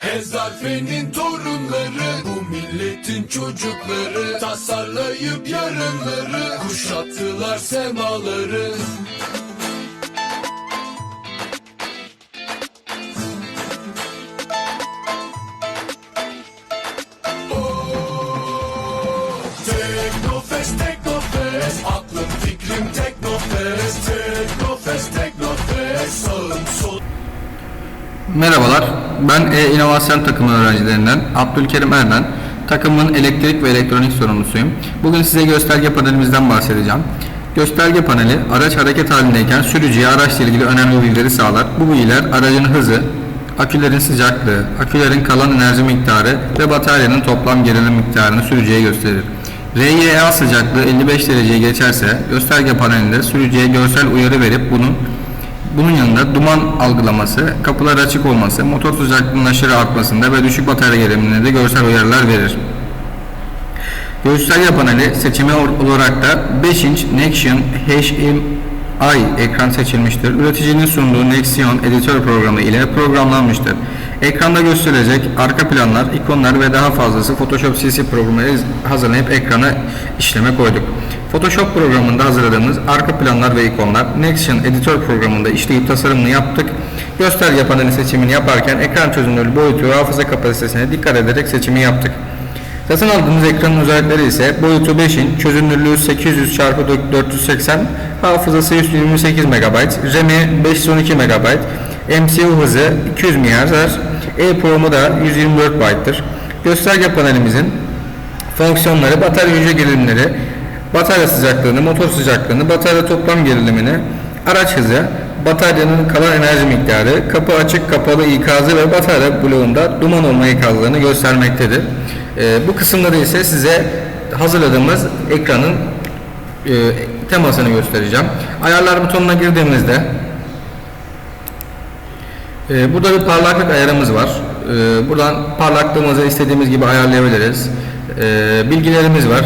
Hezarfenin torunları Bu milletin çocukları Tasarlayıp yarınları Kuşattılar semaları. Merhabalar, ben E-İnovasyon takımı öğrencilerinden Abdülkerim Erden. Takımın elektrik ve elektronik sorumlusuyum. Bugün size gösterge panelimizden bahsedeceğim. Gösterge paneli, araç hareket halindeyken sürücüye araçla ilgili önemli bilgileri sağlar. Bu bilgiler aracın hızı, akülerin sıcaklığı, akülerin kalan enerji miktarı ve bataryanın toplam gerilim miktarını sürücüye gösterir. RYA sıcaklığı 55 dereceye geçerse gösterge panelinde sürücüye görsel uyarı verip bunun bunun yanında duman algılaması, kapılar açık olması, motor sıcaklığının aşırı artmasında ve düşük batarya geriliminde de görsel uyarılar verir. Gösterge paneli seçimi olarak da 5 inç Nexion HMI ekran seçilmiştir. Üreticinin sunduğu Nexion editör programı ile programlanmıştır. Ekranda gösterilecek arka planlar, ikonlar ve daha fazlası Photoshop CC programı hazırlayıp ekrana işleme koyduk. Photoshop programında hazırladığımız arka planlar ve ikonlar Nexion editör programında işleyip tasarımını yaptık. Gösterge paneli seçimini yaparken ekran çözünürlüğü boyutu ve hafıza kapasitesine dikkat ederek seçimi yaptık. Satın aldığımız ekranın özellikleri ise boyutu 5 inç, çözünürlüğü 800 x 480, hafızası 128 MB, RAM'i 512 MB, MCU hızı 200 MHz, EEPROM'u da 124 byte'tır. Gösterge panelimizin fonksiyonları, batarya hücre gerilimleri, batarya sıcaklığını, motor sıcaklığını, batarya toplam gerilimini, araç hızı, bataryanın kalan enerji miktarı, kapı açık kapalı ikazı ve batarya bloğunda duman olma ikazlarını göstermektedir. Ee, bu kısımda da ise size hazırladığımız ekranın e, temasını göstereceğim. Ayarlar butonuna girdiğimizde ee, Burada bir parlaklık ayarımız var. Ee, Buradan parlaklığımızı istediğimiz gibi ayarlayabiliriz. Ee, Bilgilerimiz var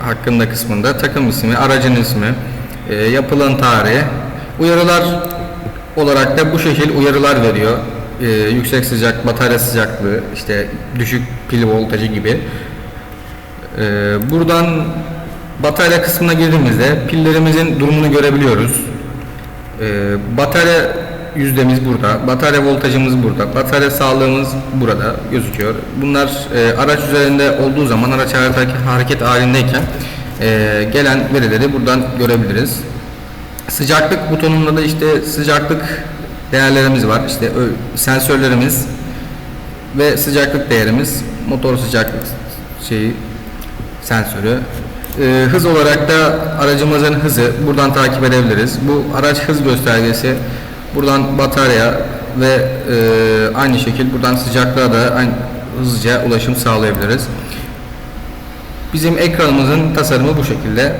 hakkında kısmında. Takım ismi, aracın ismi, e, yapılan tarihi. Uyarılar olarak da bu şekil uyarılar veriyor. Ee, Yüksek sıcak, batarya sıcaklığı, işte düşük pil voltajı gibi. Ee, Buradan batarya kısmına girdiğimizde pillerimizin durumunu görebiliyoruz. Ee, batarya yüzdemiz burada, batarya voltajımız burada, batarya sağlığımız burada gözüküyor. Bunlar e, araç üzerinde olduğu zaman araç hareket, halindeyken e, gelen verileri buradan görebiliriz. Sıcaklık butonunda da işte sıcaklık değerlerimiz var. İşte sensörlerimiz ve sıcaklık değerimiz, motor sıcaklık şeyi sensörü. Ee, hız olarak da aracımızın hızı buradan takip edebiliriz. Bu araç hız göstergesi buradan batarya ve e, aynı şekilde buradan sıcaklığa da aynı, hızlıca ulaşım sağlayabiliriz. Bizim ekranımızın tasarımı bu şekilde.